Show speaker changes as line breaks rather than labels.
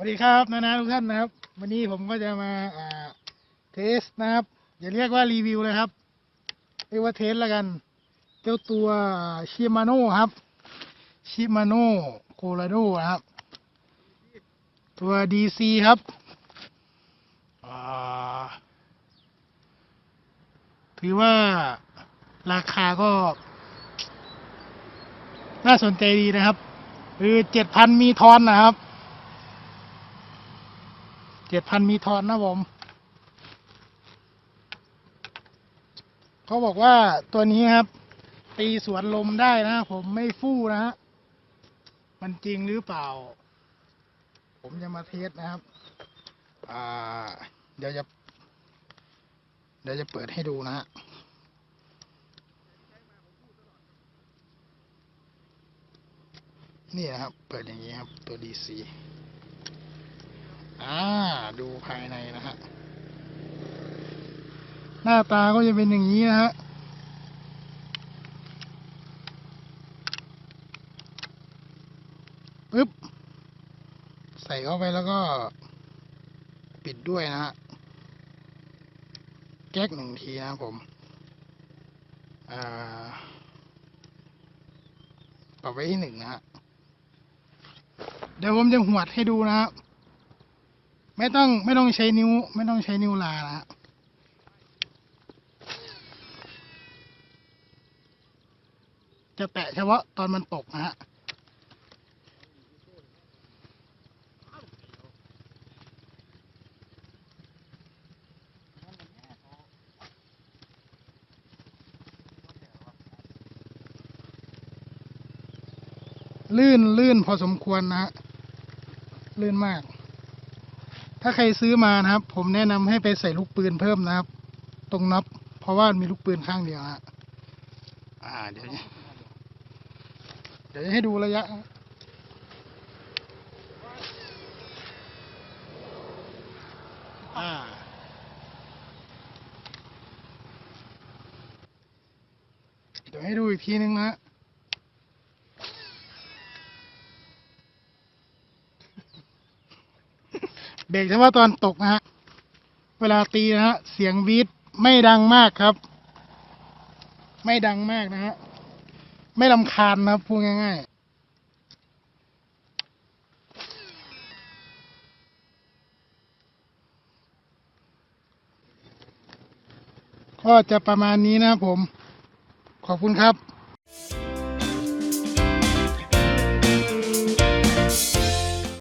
วัสดีครับนานาทุกท่านนะครับ วันนี้ผมก็จะมาอ่าเทสนะครับ อย่าเรียกว่ารีวิวเลยครับเรียกว่าเทสแล้วกัน เจ้าตัวชิมาโน่ครับชิมาโน่โคโลโดนะครับ ตัว DC ครับถือว่าราคาก็ น่าสนใจดีนะครับคือเจ็ดพันมีทอนนะครับ เจ็ดพันมีทอนนะผมเขาบอกว่าตัวนี้ครับ ตีสวนลมได้นะ ผมไม่ฟู่นะฮะมันจริงหรือเปล่า ผมจะมาเทสนะครับ อ่า เดี๋ยวจะ เดี๋ยวจะเปิดให้ดูนะฮะนี่นะครับ เปิดอย่างนี้ครับ ตัว DC อ่า ดูภายในนะฮะ หน้าตาก็จะเป็นอย่างนี้นะฮะปึ๊บ ใส่เข้าไปแล้วก็ ปิดด้วยนะฮะ แก๊กหนึ่งทีนะครับผมอ่าปรับไว้ที่หนึ่งนะฮะ เดี๋ยวผมจะหวดให้ดูนะครับ ไม่ต้องไม่ต้องใช้นิ้ว ไม่ต้องใช้นิ้วลานะฮะจะแตะเฉพาะตอนมันตกนะฮะลื่นลื่นพอสมควรนะฮะลื่นมาก ถ้าใครซื้อมานะครับ ผมแนะนำให้ไปใส่ลูกปืนเพิ่มนะครับ ตรงน็อปเพราะว่ามีลูกปืนข้างเดียวฮะอ่าเดี๋ยวเดี๋ยวให้ดูระยะเดี๋ยวให้ดูอีกทีนึงนะฮะ เบรกเฉพาะตอนตกนะฮะ เวลาตีนะฮะ เสียงวีดไม่ดังมากครับ ไม่ดังมากนะฮะ ไม่ลำคาญนะครับพูดง่ายๆ ก็จะประมาณนี้นะผม ขอบคุณครับ